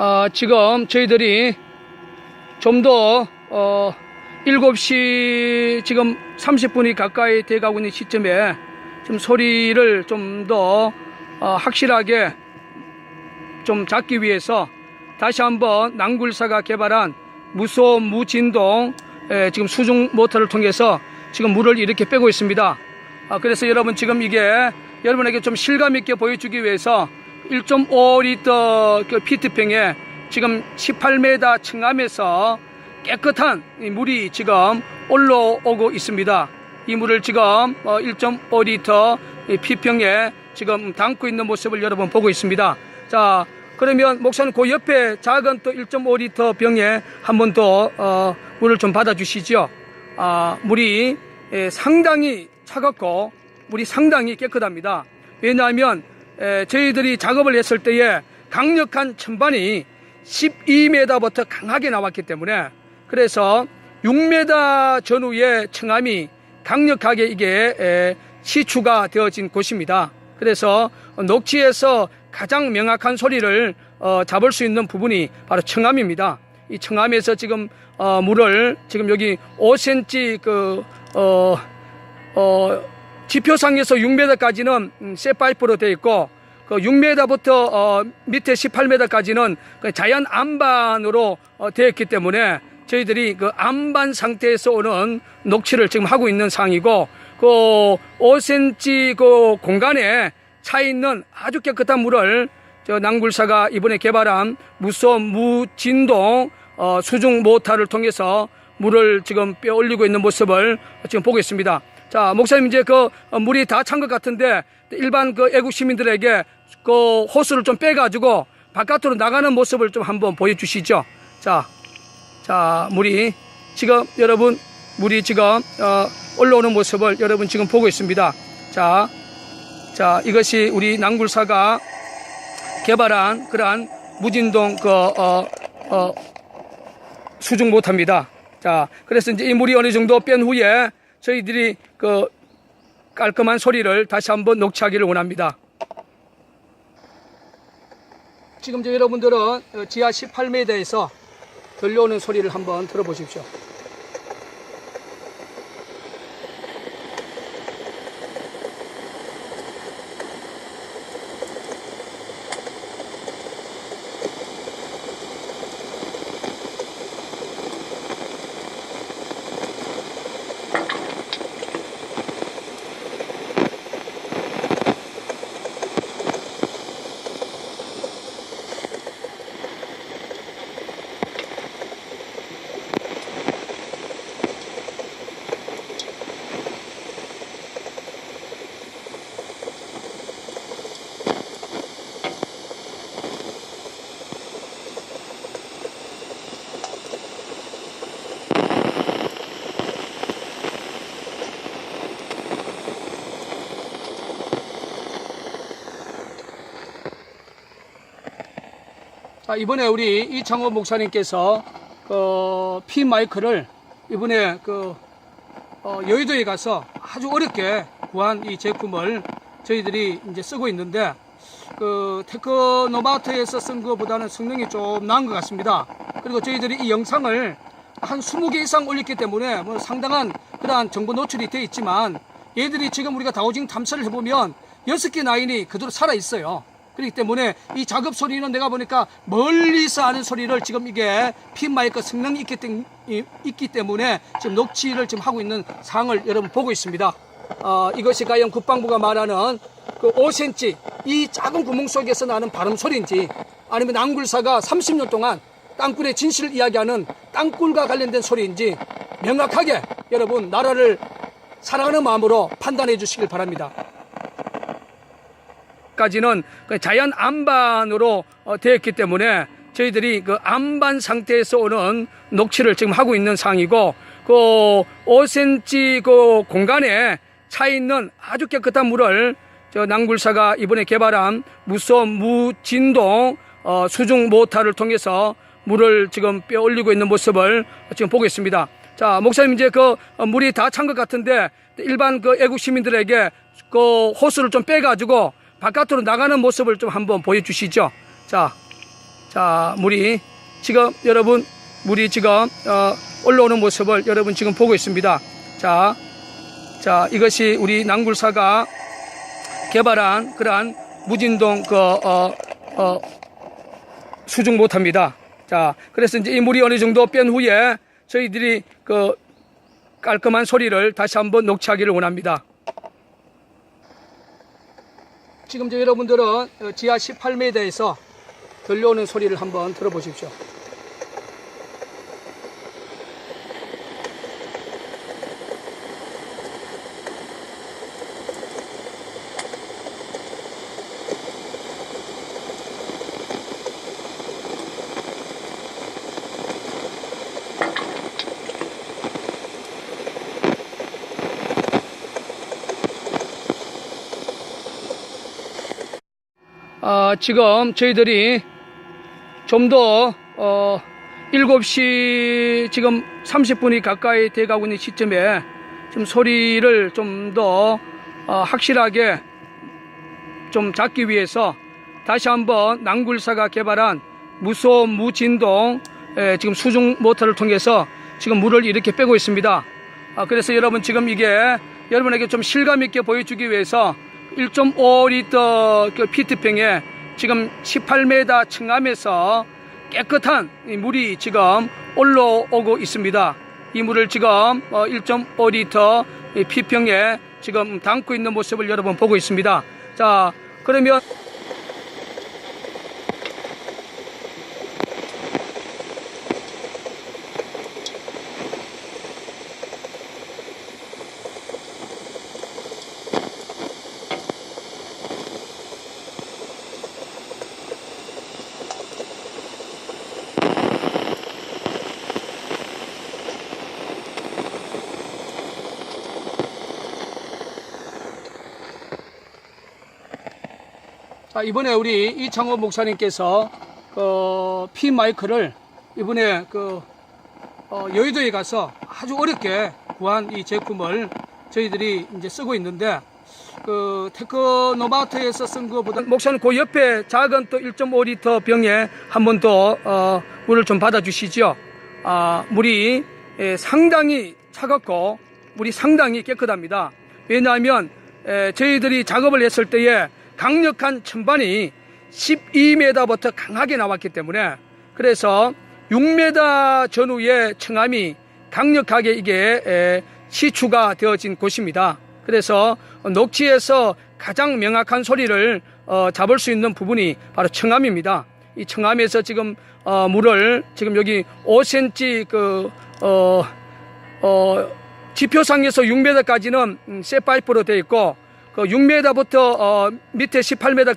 어, 지금 저희들이 좀 더, 어, 7시 지금 30분이 가까이 돼 가고 있는 시점에 좀 소리를 좀더 어, 확실하게 좀 잡기 위해서 다시 한번 낭굴사가 개발한 무소음 무진동 에, 지금 수중 모터를 통해서 지금 물을 이렇게 빼고 있습니다. 아, 그래서 여러분 지금 이게 여러분에게 좀 실감 있게 보여주기 위해서 1.5리터 그 피트병에 지금 18m 층암에서 깨끗한 이 물이 지금 올라오고 있습니다. 이 물을 지금 1.5리터 피병에 지금 담고 있는 모습을 여러분 보고 있습니다. 자, 그러면 목사님 그 옆에 작은 또 1.5리터 병에 한 번 더 어, 물을 좀 받아주시죠. 아, 물이 예, 상당히 차갑고 물이 상당히 깨끗합니다. 왜냐하면 에, 저희들이 작업을 했을 때에 강력한 천반이 12m부터 강하게 나왔기 때문에 그래서 6m 전후의 청암이 강력하게 이게 에, 시추가 되어진 곳입니다. 그래서 녹지에서 가장 명확한 소리를 어, 잡을 수 있는 부분이 바로 청암입니다. 이 청암에서 지금 어, 물을 지금 여기 5cm 그 어, 어, 지표상에서 6m까지는 음, 쇠 파이프로 되어 있고 그 6m부터 어, 밑에 18m까지는 그 자연 암반으로 어, 되어 있기 때문에 저희들이 그 암반 상태에서 오는 녹취를 지금 하고 있는 상이고 그 5cm 그 공간에 차 있는 아주 깨끗한 물을 저 낭굴사가 이번에 개발한 무소 무진동 어, 수중 모터를 통해서 물을 지금 빼 올리고 있는 모습을 지금 보고 있습니다. 자, 목사님 이제 그 어, 물이 다 찬 것 같은데 일반 그 애국 시민들에게 그 호수를 좀 빼가지고 바깥으로 나가는 모습을 좀 한번 보여주시죠. 자, 자, 물이 지금 여러분 물이 지금 어, 올라오는 모습을 여러분 지금 보고 있습니다. 자, 자, 이것이 우리 낭굴사가 개발한 그러한 무진동 그 어, 어, 수중 못합니다. 자, 그래서 이제 이 물이 어느 정도 뺀 후에 저희들이 그 깔끔한 소리를 다시 한번 녹취하기를 원합니다. 지금 저 여러분들은 어, 지하 18m에서 들려오는 소리를 한번 들어보십시오. 자, 이번에 우리 이창호 목사님께서 어, 피 마이크를 이번에 그 어, 여의도에 가서 아주 어렵게 구한 이 제품을 저희들이 이제 쓰고 있는데 그 테크노마트에서 쓴 것보다는 성능이 좀 나은 것 같습니다. 그리고 저희들이 이 영상을 한 20개 이상 올렸기 때문에 뭐 상당한 그러한 정보 노출이 되어 있지만 얘들이 지금 우리가 다오징 탐사를 해보면 6개 라인이 그대로 살아 있어요. 그렇기 때문에 이 작업 소리는 내가 보니까 멀리서 하는 소리를 지금 이게 핀 마이크 성능이 있기, 있기 때문에 지금 녹취를 지금 하고 있는 상황을 여러분 보고 있습니다. 어, 이것이 과연 국방부가 말하는 그 5cm 이 작은 구멍 속에서 나는 발음 소리인지 아니면 낭굴사가 30년 동안 땅굴의 진실을 이야기하는 땅굴과 관련된 소리인지 명확하게 여러분 나라를 사랑하는 마음으로 판단해 주시길 바랍니다. 까지는 그 자연 암반으로 어, 되었기 때문에 저희들이 그 암반 상태에서 오는 녹취를 지금 하고 있는 상이고 그 5cm 그 공간에 차 있는 아주 깨끗한 물을 저 낭굴사가 이번에 개발한 무소 무진동 어, 수중 모터를 통해서 물을 지금 빼 올리고 있는 모습을 지금 보고 있습니다. 자, 목사님 이제 그 어, 물이 다 찬 것 같은데 일반 그 애국 시민들에게 그 호수를 좀 빼가지고 바깥으로 나가는 모습을 좀 한번 보여주시죠. 자, 자, 물이 지금 여러분 물이 지금 어, 올라오는 모습을 여러분 지금 보고 있습니다. 자, 자 이것이 우리 낭굴사가 개발한 그러한 무진동 그 어, 어, 수중 못합니다. 자, 그래서 이제 이 물이 어느 정도 뺀 후에 저희들이 그 깔끔한 소리를 다시 한번 녹취하기를 원합니다. 지금 여러분들은 어, 지하 18m에서 들려오는 소리를 한번 들어보십시오. 아, 지금 저희들이 좀 더, 어, 7시 지금 30분이 가까이 돼가고 있는 시점에 좀 소리를 좀더 어, 확실하게 좀 잡기 위해서 다시 한번 낭굴사가 개발한 무소음 무진동 에, 지금 수중 모터를 통해서 지금 물을 이렇게 빼고 있습니다. 아, 그래서 여러분 지금 이게 여러분에게 좀 실감 있게 보여주기 위해서 1.5리터 그 피트병에 지금 18m 층암에서 깨끗한 이 물이 지금 올라오고 있습니다. 이 물을 지금 1.5리터 피병에 지금 담고 있는 모습을 여러분 보고 있습니다. 자, 그러면 이번에 우리 이창호 목사님께서 그피 마이크를 이번에 그 어, 여의도에 가서 아주 어렵게 구한 이 제품을 저희들이 이제 쓰고 있는데 그 테크노마트에서 쓴 것보다 목사님 그 옆에 작은 또 1.5리터 병에 한 번 더 어, 물을 좀 받아 주시죠. 아, 물이 예, 상당히 차갑고 물이 상당히 깨끗합니다. 왜냐하면 에, 저희들이 작업을 했을 때에 강력한 천반이 12m부터 강하게 나왔기 때문에 그래서 6m 전후의 청암이 강력하게 이게 에, 시추가 되어진 곳입니다. 그래서 녹지에서 가장 명확한 소리를 어, 잡을 수 있는 부분이 바로 청암입니다. 이 청암에서 지금 어, 물을 지금 여기 5cm 그 어, 어, 지표상에서 6m까지는 쇠 파이프로 되어 있고 그 6m부터 어, 밑에 18m